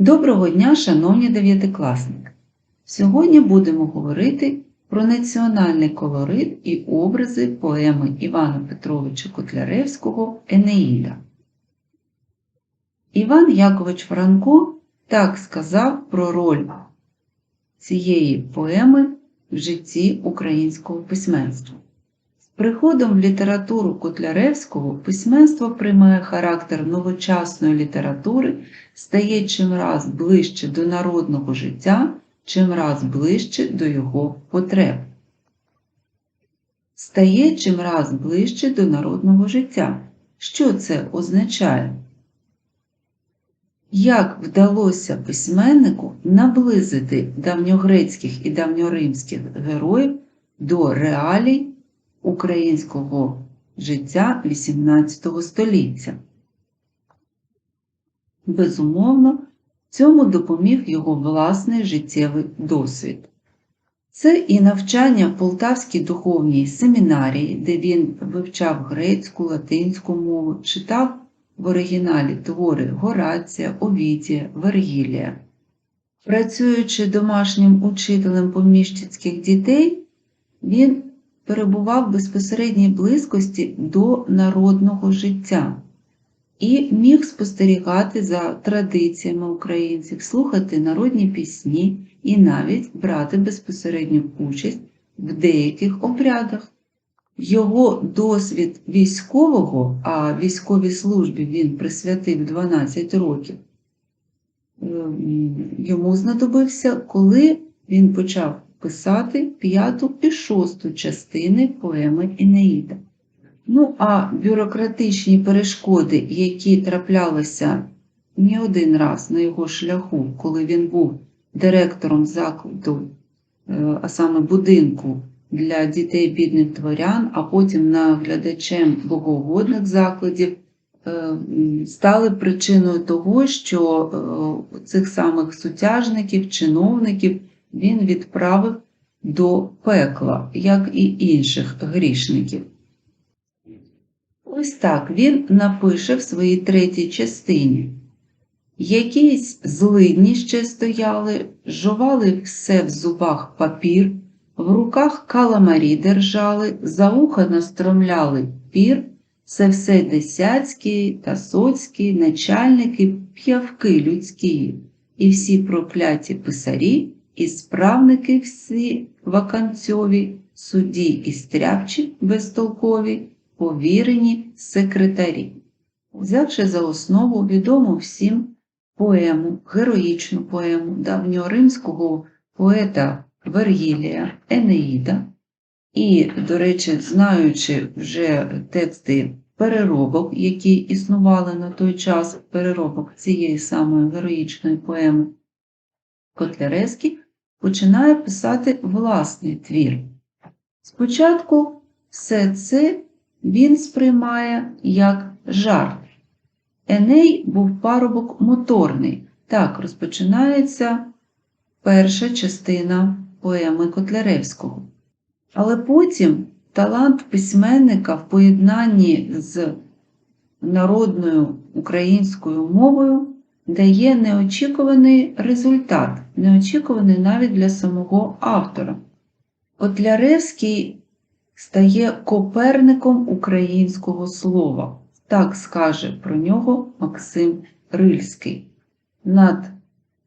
Доброго дня, шановні дев'ятикласники! Сьогодні будемо говорити про національний колорит і образи поеми Івана Петровича Котляревського Енеїда. Іван Якович Франко так сказав про роль цієї поеми в житті українського письменства. Приходом в літературу Котляревського письменство приймає характер новочасної літератури, стає чимраз ближче до народного життя, чимраз ближче до його потреб. Стає чимраз ближче до народного життя. Що це означає? Як вдалося письменнику наблизити давньогрецьких і давньоримських героїв до реалій українського життя XVIII століття? Безумовно, цьому допоміг його власний життєвий досвід. Це і навчання в Полтавській духовній семінарії, де він вивчав грецьку, латинську мову, читав в оригіналі твори Горація, Овідія, Вергілія. Працюючи домашнім учителем поміщицьких дітей, він перебував в безпосередній близькості до народного життя і міг спостерігати за традиціями українців, слухати народні пісні і навіть брати безпосередню участь в деяких обрядах. Його досвід військового, а військовій службі він присвятив 12 років, йому знадобився, коли він почав писати п'яту і шосту частини поеми Інеїда. Ну, а бюрократичні перешкоди, які траплялися не один раз на його шляху, коли він був директором закладу, а саме будинку для дітей бідних дворян, а потім наглядачем богоугодних закладів, стали причиною того, що цих самих сутяжників, чиновників він відправив до пекла, як і інших грішників. Ось так він напише в своїй третій частині. Якісь злидні ще стояли, жували все в зубах папір, в руках каламарі держали, за уха настромляли пір, це все десяцькі та соцькі, начальники, п'явки людські, і всі прокляті писарі, і справники всі ваканцьові, судді і стряпчі безтолкові, повірені секретарі. Взявши за основу відому всім поему, героїчну поему давньоримського поета Вергілія Енеїда, і, до речі, знаючи вже тексти переробок, які існували на той час, переробок цієї самої героїчної поеми, Котляревський починає писати власний твір. Спочатку все це він сприймає як жарт. Еней був парубок моторний. Так розпочинається перша частина поеми Котляревського. Але потім талант письменника в поєднанні з народною українською мовою дає неочікуваний результат, неочікуваний навіть для самого автора. Котляревський стає коперником українського слова. Так скаже про нього Максим Рильський. Над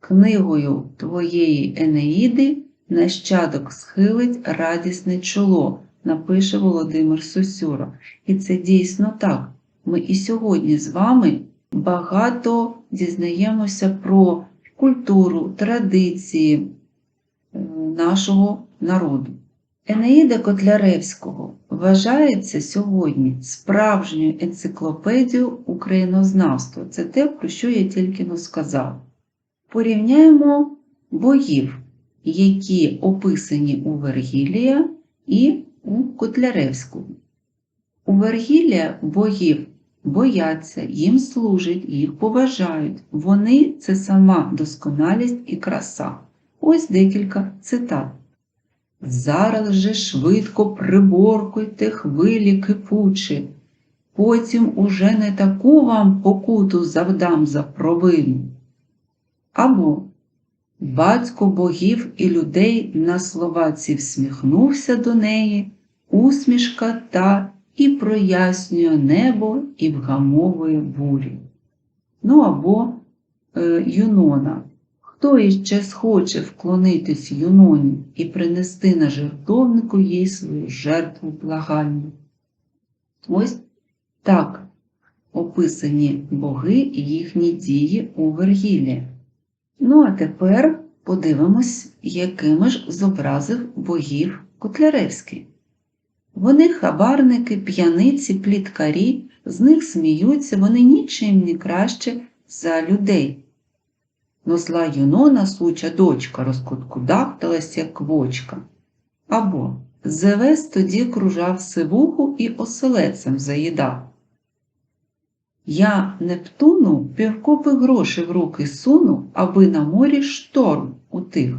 книгою твоєї Енеїди нащадок схилить радісне чоло, напише Володимир Сосюра. І це дійсно так. Ми і сьогодні з вами багато дізнаємося про культуру, традиції е, нашого народу. Енеїда Котляревського вважається сьогодні справжньою енциклопедією українознавства. Це те, про що я тільки но сказав. Порівняємо боїв, які описані у Вергілія і у Котляревського. У Вергілія боїв бояться, їм служать, їх поважають. Вони це сама досконалість і краса. Ось декілька цитат. Зараз же швидко приборкуйте хвилі кипучі, потім уже не таку вам покуту завдам за провину. Або Батько богів і людей на слова ці всміхнувся до неї, усмішка та і прояснює небо і вгамовує бурі. Ну або е, Юнона. Хто іще схоче вклонитись Юноні і принести на жертовнику їй свою жертву благальну? Ось так описані боги і їхні дії у Вергілі. Ну, а тепер подивимось, якими ж зобразив богів Котляревський. Вони хабарники, п'яниці, пліткарі, з них сміються, вони нічим не краще за людей. Но зла Юнона, суча дочка, розкуткудахталась, як квочка. Або Зевес тоді кружав сивуху і оселецем заїдав. Я Нептуну півкопи грошей в руки суну, аби на морі шторм утих.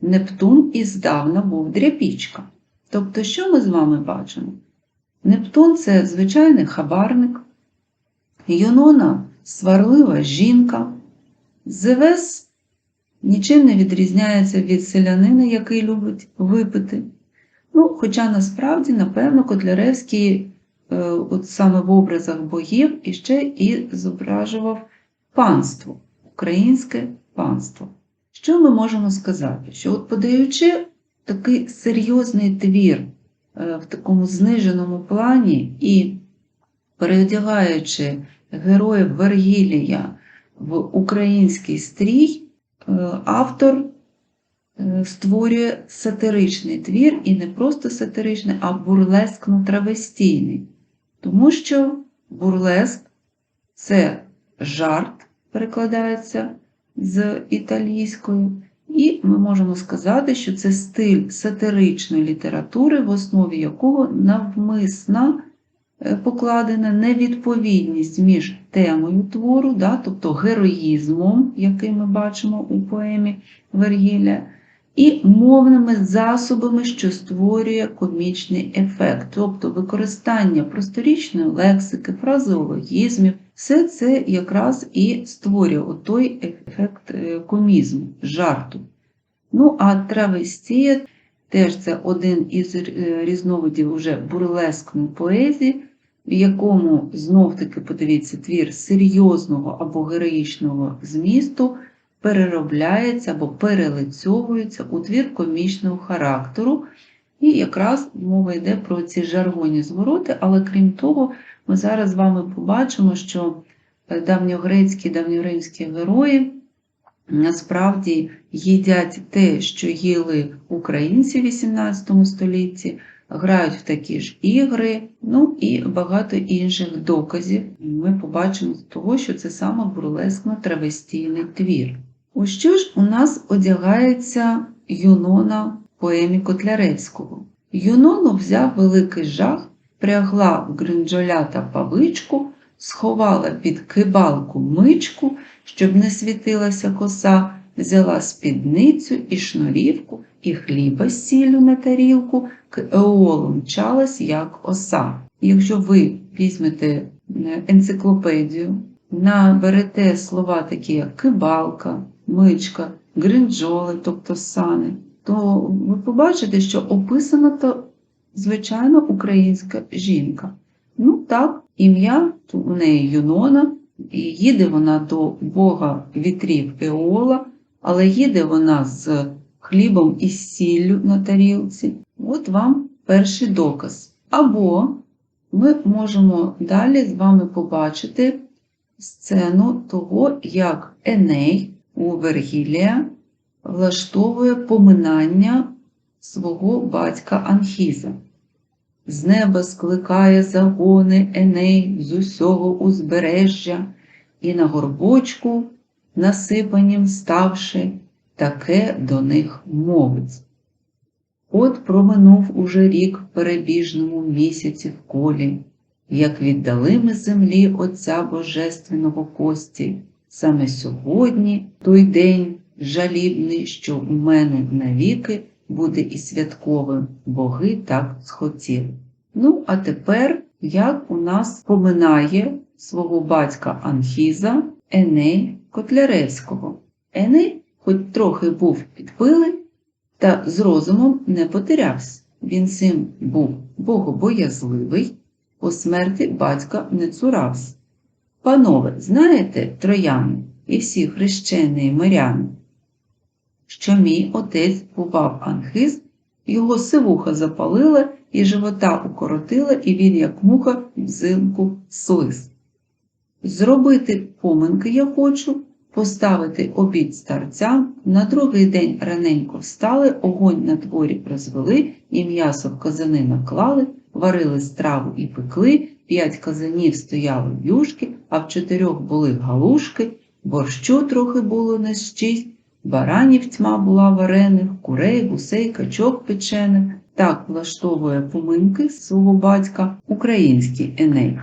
Нептун іздавна був дряпічка. Тобто, що ми з вами бачимо? Нептун це звичайний хабарник, Юнона сварлива жінка, Зевес нічим не відрізняється від селянина, який любить випити. Ну, Хоча насправді, напевно, Котляревський е, от саме в образах богів іще і зображував панство, українське панство. Що ми можемо сказати? Що от подаючи такий серйозний твір е, в такому зниженому плані і переодягаючи героїв Вергілія в український стрій, е, автор е, створює сатиричний твір, і не просто сатиричний, а бурлескно-травестійний. Тому що бурлеск це жарт, перекладається з італійською, і ми можемо сказати, що це стиль сатиричної літератури, в основі якого навмисна е, покладена невідповідність між темою твору, да, тобто героїзмом, який ми бачимо у поемі Вергіля, і мовними засобами, що створює комічний ефект, тобто використання просторічної лексики, фразеологізмів, все це якраз і створює той ефект е, комізму, жарту. Ну, а травестія теж це один із е, різновидів уже бурлескної поезії, в якому знов-таки подивіться твір серйозного або героїчного змісту переробляється або перелицьовується у твір комічного характеру. І якраз мова йде про ці жаргонні звороти, але крім того, ми зараз з вами побачимо, що е, давньогрецькі, давньоримські герої насправді їдять те, що їли українці в 18 столітті, грають в такі ж ігри, ну і багато інших доказів. Ми побачимо з того, що це саме бурлескно-травестійний твір. У що ж у нас одягається Юнона в поемі Котляревського? Юнону взяв великий жах, прягла в гринджоля та павичку, сховала під кибалку мичку, щоб не світилася коса, взяла спідницю і шнурівку, і хліба з сіллю на тарілку, к еолу мчалась, як оса. Якщо ви візьмете е, енциклопедію, наберете слова такі, як кибалка, мичка, гринджоли, тобто сани, то ви побачите, що описана то звичайно українська жінка. Ну так, ім'я у неї Юнона, і їде вона до Бога вітрів Еола, але їде вона з хлібом і сіллю на тарілці. От вам перший доказ. Або ми можемо далі з вами побачити сцену того, як Еней у Вергілія влаштовує поминання свого батька Анхіза. З неба скликає загони Еней з усього узбережжя, і на горбочку, насипанім ставши, таке до них мовить. От проминув уже рік в перебіжному місяці в колі, як віддали ми землі Отця Божественного кості, саме сьогодні той день жалібний, що у мене навіки буде і святковим, боги так схотіли. Ну, а тепер, як у нас поминає свого батька Анхіза Еней Котляревського. Еней, хоч трохи був підпилий, та з розумом не потерявся. Він син був богобоязливий, по смерті батька не цурався. Панове, знаєте, трояни і всі хрещені миряни, що мій отець бував анхиз, його сивуха запалила і живота укоротила, і він, як муха, взимку слиз. Зробити поминки я хочу, поставити обід старцям, на другий день раненько встали, огонь на дворі розвели, і м'ясо в казани наклали, варили страву і пекли, п'ять казанів стояли в юшки, а в чотирьох були галушки, борщу трохи було не щість, баранів тьма була варених, курей, гусей, качок печених. Так влаштовує поминки свого батька український Еней.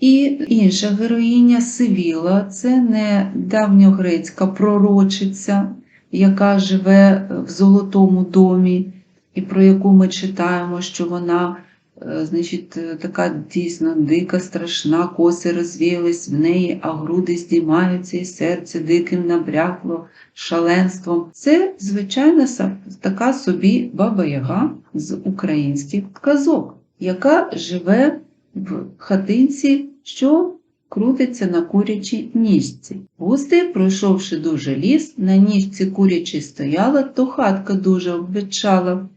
І інша героїня Сивіла це не давньогрецька пророчиця, яка живе в Золотому домі, і про яку ми читаємо, що вона, значить, е, така дійсно дика, страшна, коси розвіялись в неї, а груди здіймаються, і серце диким набрякло шаленством. Це, звичайно, така собі баба-яга з українських казок, яка живе в хатинці, що крутиться на курячій ніжці. Густи, пройшовши дуже ліс, на ніжці курячій стояла, то хатка дуже обветчала,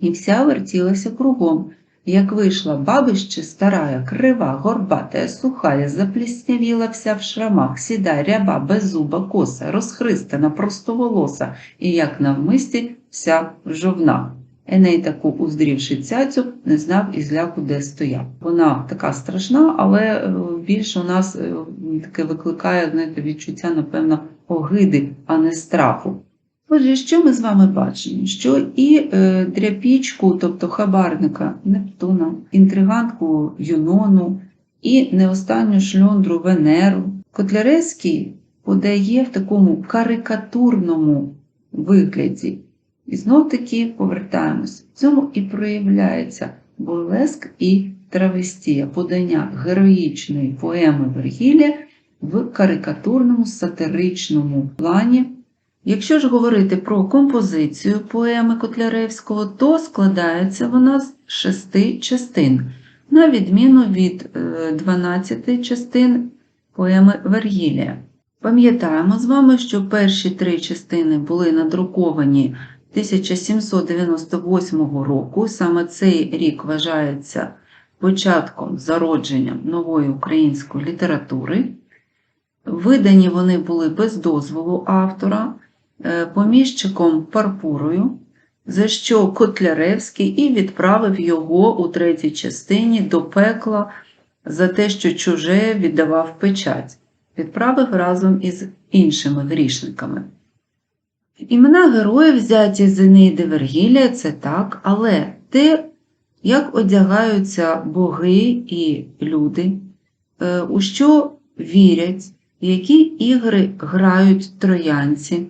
і вся вертілася кругом. Як вийшла бабище старая, крива, горбатая, сухая, запліснявіла вся в шрамах, сіда, ряба, беззуба, коса, розхристана, простоволоса, і як навмисті вся в жовнах. Еней таку уздрівши цяцю, не знав і зляку, де стояв. Вона така страшна, але е, більше у нас е, таке викликає знаєте, відчуття, напевно, огиди, а не страху. Отже, що ми з вами бачимо? Що і е, дряпічку, тобто хабарника Нептуна, інтригантку Юнону, і не останню шльондру Венеру, Котляревський подає в такому карикатурному вигляді. І знов таки повертаємось. В цьому і проявляється бурлеск і травестія, подання героїчної поеми Вергілія в карикатурному сатиричному плані. Якщо ж говорити про композицію поеми Котляревського, то складається вона з шести частин, на відміну від е, 12 частин поеми Вергілія. Пам'ятаємо з вами, що перші три частини були надруковані 1798 року. Саме цей рік вважається початком зародження нової української літератури. Видані вони були без дозволу автора, е, поміщиком Парпурою, за що Котляревський і відправив його у третій частині до пекла за те, що чуже віддавав печать. Відправив разом із іншими грішниками. Імена героїв взяті з Енеїди Вергілія це так, але те, як одягаються боги і люди, е, у що вірять, які ігри грають троянці,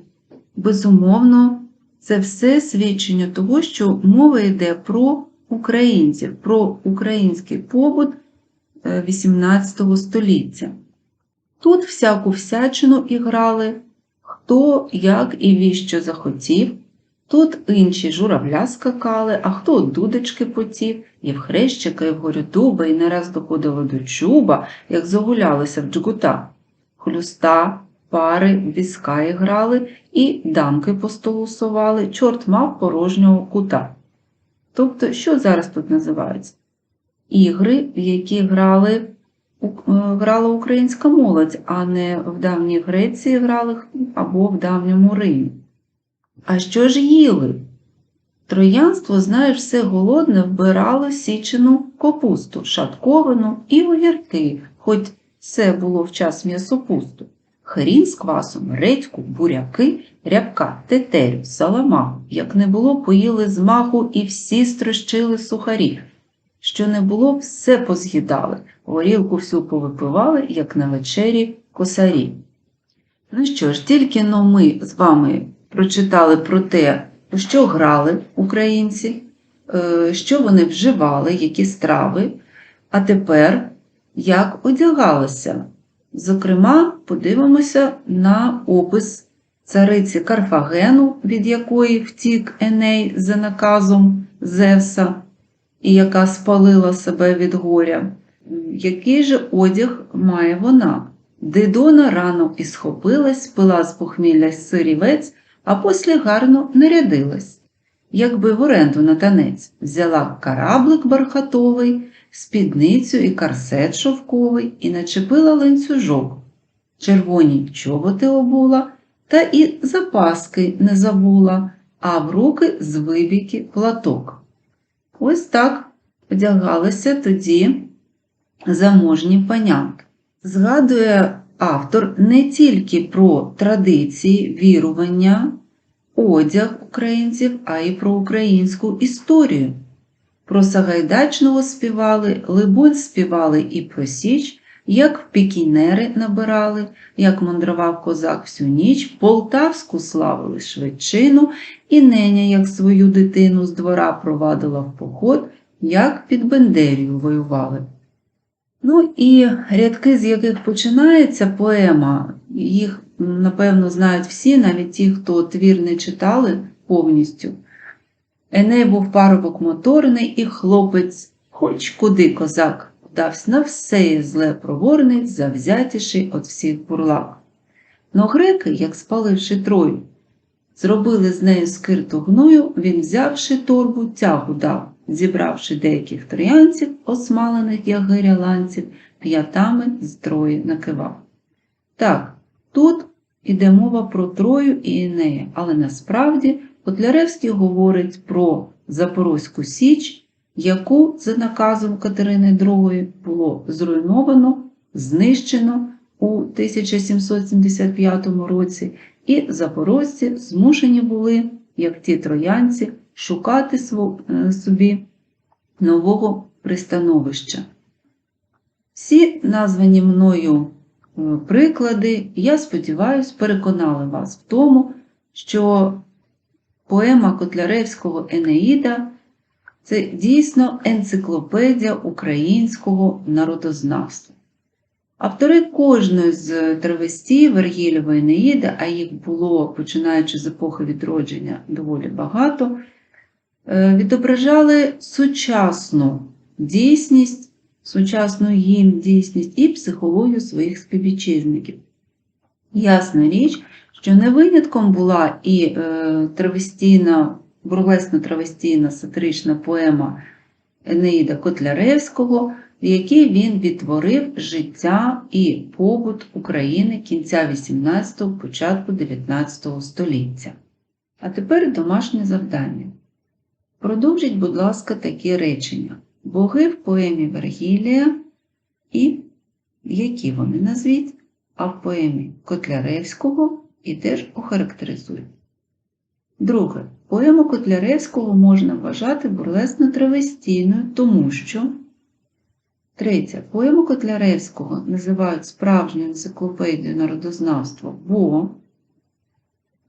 безумовно, це все свідчення того, що мова йде про українців, про український побут е, XVIII століття. Тут всяку всячину іграли хто як і віщо захотів. Тут інші журавля скакали, а хто дудочки потів, і в хрещика, і в горюдуба, і не раз доходило до чуба, як загулялися в джгута. Хлюста, пари, візка грали, і дамки по столу совали, чорт мав порожнього кута. Тобто, що зараз тут називається? Ігри, в які грали е, грала українська молодь, а не в давній Греції грали або в давньому Римі. А що ж їли? Троянство, знаєш, все голодне вбирало січену капусту, шатковину і огірки, хоч це було в час м'ясопусту. Хрін з квасом, редьку, буряки, рябка, тетерю, саламаху. Як не було, поїли з маху і всі строщили сухарі. Що не було, все поз'їдали, горілку всю повипивали, як на вечері косарі. Ну що ж, тільки но ми з вами прочитали про те, що грали українці, е, що вони вживали, які страви, а тепер як одягалися. Зокрема, подивимося на опис цариці Карфагену, від якої втік Еней за наказом Зевса, і яка спалила себе від горя. Який же одяг має вона? Дидона рано і схопилась, пила з похмілля сирівець, а після гарно нарядилась. Якби в оренду на танець взяла караблик бархатовий, спідницю і корсет шовковий і начепила ланцюжок, червоні чоботи обула та і запаски не забула, а в руки з вибіки платок. Ось так одягалися тоді заможні панянки. Згадує автор не тільки про традиції, вірування, одяг українців, а й про українську історію. Про Сагайдачного співали, Либонь співали і про Січ, як пікінери набирали, як мандрував козак всю ніч, полтавську славили швидчину, і неня, як свою дитину з двора провадила в поход, як під Бендерію воювали. Ну і рядки, з яких починається поема, їх, напевно, знають всі, навіть ті, хто твір не читали повністю. Еней був парубок моторний і хлопець, хоч куди козак, вдався на все є зле проворний, завзятіший от всіх бурлак. Но греки, як спаливши трою, зробили з нею скирту гною, він, взявши торбу, тягу дав, зібравши деяких троянців, осмалених, як гиряланців, п'ятами з трої накивав. Так, тут іде мова про Трою і Енея, але насправді Котляревський говорить про Запорозьку Січ, яку за наказом Катерини II було зруйновано, знищено у 1775 році, і запорожці змушені були, як ті троянці, шукати собі нового пристановища. Всі названі мною е, приклади, я сподіваюся, переконали вас в тому, що поема Котляревського Енеїда це дійсно енциклопедія українського народознавства. Автори кожної з травестій Вергілєва Енеїда, а їх було, починаючи з епохи відродження, доволі багато, е, відображали сучасну дійсність, сучасну їм дійсність і психологію своїх співвітчизників. Ясна річ, що не винятком була і е, травестійна, бурлесно-травестійна сатирична поема Енеїда Котляревського, в якій він відтворив життя і побут України кінця 18-го, початку 19 століття. А тепер домашнє завдання. Продовжіть, будь ласка, такі речення. Боги в поемі Вергілія і які вони назвіть, а в поемі Котляревського і теж охарактеризують. Друге, поему Котляревського можна вважати бурлесно-травестійною, тому що Третє. Поему Котляревського називають справжньою енциклопедією народознавства, бо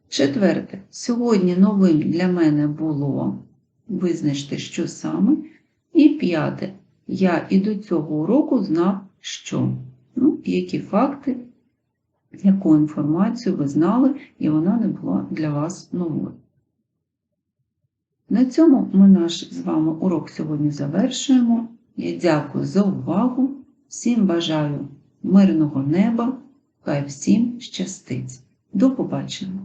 четверте. Сьогодні новим для мене було визначте, що саме. І п'яте. Я і до цього уроку знав, що. Ну, які факти, яку інформацію ви знали, і вона не була для вас новою. На цьому ми наш з вами урок сьогодні завершуємо. Я дякую за увагу. Всім бажаю мирного неба, хай всім щастить. До побачення!